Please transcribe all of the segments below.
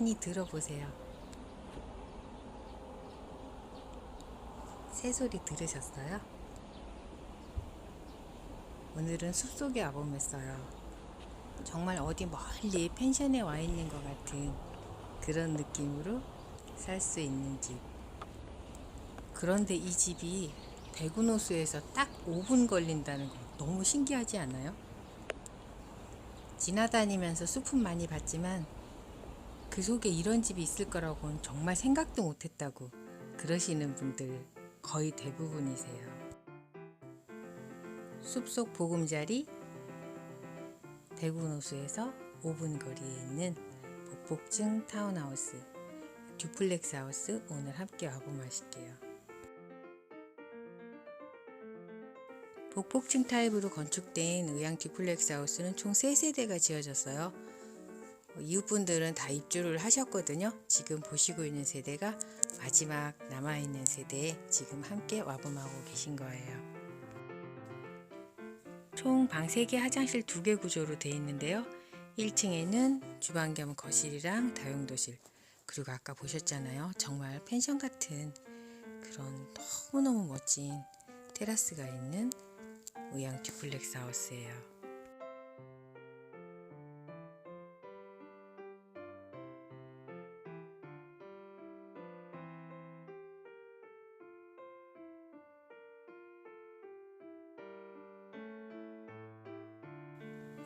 많이 들어보세요. 새소리 들으셨어요? 오늘은 숲속에 와보면서요. 정말 어디 멀리 펜션에 와 있는 것 같은 그런 느낌으로 살 수 있는 집. 그런데 이 집이 대구노수에서 딱 5분 걸린다는 거 너무 신기하지 않아요? 지나다니면서 숲은 많이 봤지만 그 속에 이런 집이 있을 거라고는 정말 생각도 못했다고 그러시는 분들 거의 대부분이세요. 숲속 보금자리 대구 노수에서 5분 거리에 있는 복복층 타운하우스 듀플렉스 하우스 오늘 함께 와보면 하실게요. 복복층 타입으로 건축된 의향 듀플렉스 하우스는 총 3세대가 지어졌어요. 어, 이웃분들은 다 입주를 하셨거든요. 지금 보시고 있는 세대가 마지막 남아있는 세대에 지금 함께 와봄하고 계신 거예요. 총 방 3개, 화장실 2개 구조로 되어 있는데요. 1층에는 주방 겸 거실이랑 다용도실, 그리고 아까 보셨잖아요. 정말 펜션 같은 그런 너무너무 멋진 테라스가 있는 의향 듀플렉스 하우스예요.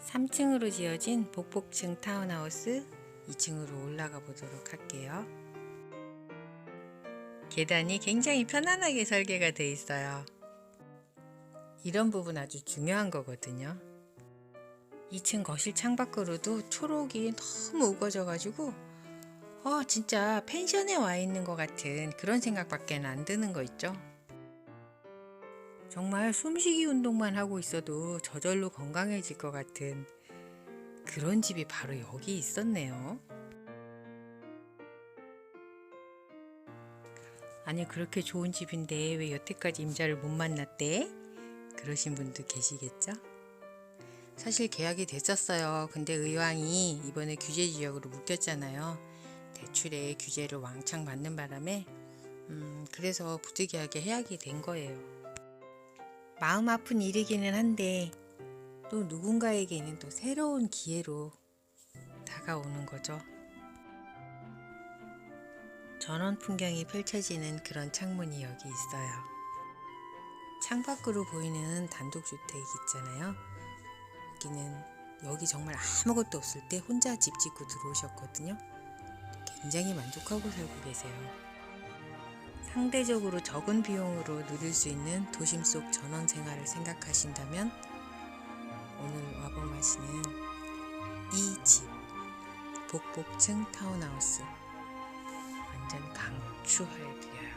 삼층으로 지어진 복복층 타운하우스 2층으로 올라가 보도록 할게요. 계단이 굉장히 편안하게 설계가 돼 있어요. 이런 부분 아주 중요한 거거든요. 2층 거실 창밖으로도 초록이 너무 우거져 가지고 어 진짜 펜션에 와 있는 것 같은 그런 생각밖에 안 드는 거 있죠. 정말 숨쉬기 운동만 하고 있어도 저절로 건강해질 것 같은 그런 집이 바로 여기 있었네요. 아니 그렇게 좋은 집인데 왜 여태까지 임자를 못 만났대? 그러신 분도 계시겠죠? 사실 계약이 됐었어요. 근데 의왕이 이번에 규제 지역으로 묶였잖아요. 대출에 규제를 왕창 받는 바람에 음, 그래서 부득이하게 해약이 된 거예요. 마음 아픈 일이기는 한데 또 누군가에게는 또 새로운 기회로 다가오는 거죠. 전원 풍경이 펼쳐지는 그런 창문이 여기 있어요. 창밖으로 보이는 단독주택 있잖아요. 여기는 여기 정말 아무것도 없을 때 혼자 집 짓고 들어오셨거든요. 굉장히 만족하고 살고 계세요. 상대적으로 적은 비용으로 누릴 수 있는 도심 속 전원 생활을 생각하신다면 오늘 와봄하시는 이 집 복복층 타운하우스 완전 강추해드려요.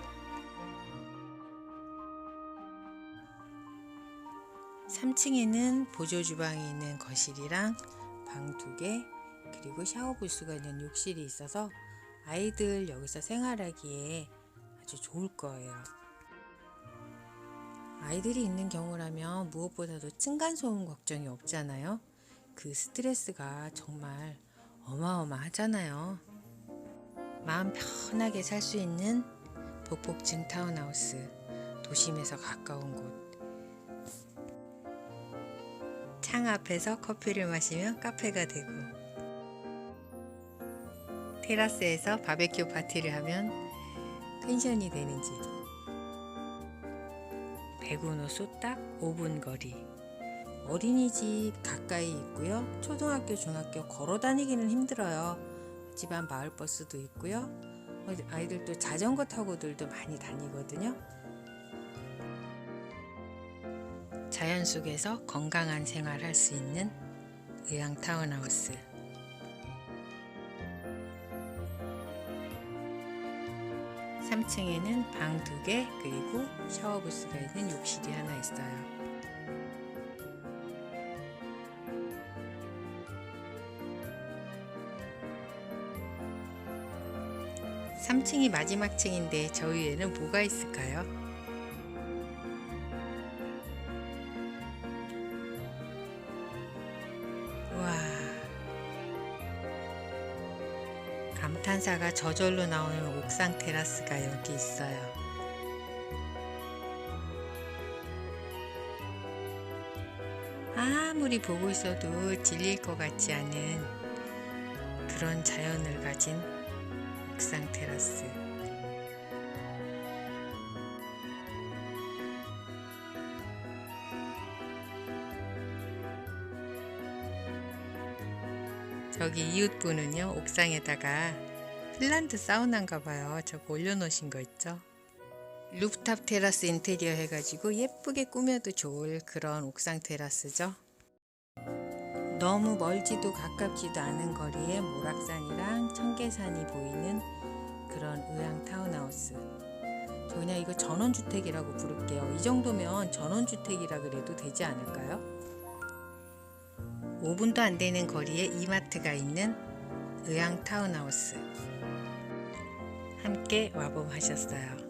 3층에는 보조 주방이 있는 거실이랑 방 두 개, 그리고 샤워 부스가 있는 욕실이 있어서 아이들 여기서 생활하기에 아주 좋을 거예요. 아이들이 있는 경우라면 무엇보다도 층간소음 걱정이 없잖아요. 그 스트레스가 정말 어마어마하잖아요. 마음 편하게 살 수 있는 복복층 타운하우스, 도심에서 가까운 곳. 창 앞에서 커피를 마시며 카페가 되고, 테라스에서 바베큐 파티를 하면 펜션이 되는 집. 대구노수 딱 5분 거리. 어린이집 가까이 있고요. 초등학교, 중학교 걸어 다니기는 힘들어요. 집안 마을버스도 있고요. 어, 아이들도 자전거 타고들도 많이 다니거든요. 자연 속에서 건강한 생활 할 수 있는 의향 타운하우스. 3층에는 방두개 그리고 샤워 부스가 있는 욕실이 하나 있어요. 3층이 마지막 층인데 저 위에는 뭐가 있을까요? 감탄 감탄사가 저절로 나오는 옥상 테라스가 여기 있어요. 아무리 보고 있어도 질릴 것 같지 않은 그런 자연을 가진 옥상 테라스. 저기 이웃분은요 옥상에다가 핀란드 사우나인가 봐요. 저거 올려놓으신 거 있죠? 루프탑 테라스 인테리어 해가지고 예쁘게 꾸며도 좋을 그런 옥상 테라스죠. 너무 멀지도 가깝지도 않은 거리에 모락산이랑 청계산이 보이는 그런 의향 타운하우스. 저 그냥 이거 전원주택이라고 부를게요. 이 정도면 전원주택이라 그래도 되지 않을까요? 5분도 안 되는 거리에 이마트가 있는 의향 타운하우스. 함께 와봄 하셨어요.